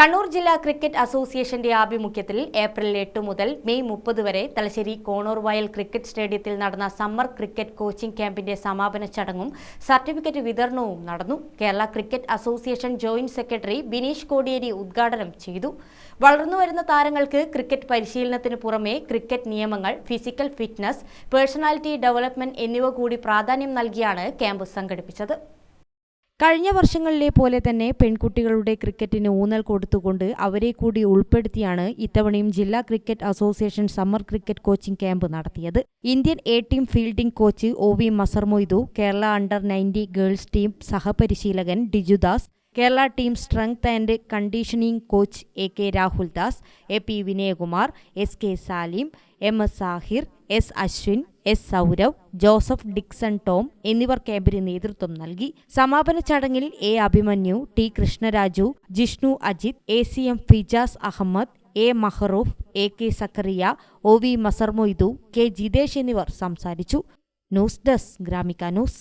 കണ്ണൂർ ജില്ലാ ക്രിക്കറ്റ് അസോസിയേഷന്റെ ആഭിമുഖ്യത്തിൽ ഏപ്രിൽ എട്ട് മുതൽ മെയ് മുപ്പത് വരെ തലശ്ശേരി കോണൂർ വയൽ ക്രിക്കറ്റ് സ്റ്റേഡിയത്തിൽ നടന്ന സമ്മർ ക്രിക്കറ്റ് കോച്ചിംഗ് ക്യാമ്പിന്റെ സമാപന ചടങ്ങും സർട്ടിഫിക്കറ്റ് വിതരണവും നടന്നു. Kerala cricket association joint secretary Bineesh Kodiyeri ഉദ്ഘാടനം ചെയ്തു. വളർന്നുവരുന്ന താരങ്ങൾക്ക് ക്രിക്കറ്റ് പരിശീലനത്തിന് പുറമെ ക്രിക്കറ്റ് നിയമങ്ങൾ ഫിസിക്കൽ ഫിറ്റ്നസ് പേഴ്സണാലിറ്റി ഡെവലപ്മെന്റ് എന്നിവ കൂടി പ്രാധാന്യം നൽകിയാണ് ക്യാമ്പ് സംഘടിപ്പിച്ചത്. കഴിഞ്ഞ വർഷങ്ങളിലെ പോലെ തന്നെ പെൺകുട്ടികളുടെ ക്രിക്കറ്റിന് ഊന്നൽ കൊടുത്തുകൊണ്ട് അവരെ കൂടി ഉൾപ്പെടുത്തിയാണ് ഇത്തവണയും ജില്ലാ cricket association summer cricket coaching camp നടത്തിയത്. Indian A team fielding coach O V Mazar Moidu Kerala under ninety girls team സഹപരിശീലകൻ Dijudas Kerala team strength and conditioning coach A K Rahul Das A P Vinayakumar S K Salim M S Sahir S Ashwin S Saurav Joseph Dixon Tom എന്നിവർ ക്യാമ്പിന് നേതൃത്വം നൽകി. സമാപന ചടങ്ങിൽ A Abhimanyu T Krishnaraju Jishnu Ajith A C M Fijas Ahammed A Mahroof A K Zakariya O V Mazar Moidu K Jithesh എന്നിവർ സംസാരിച്ചു. News desk Gramika news.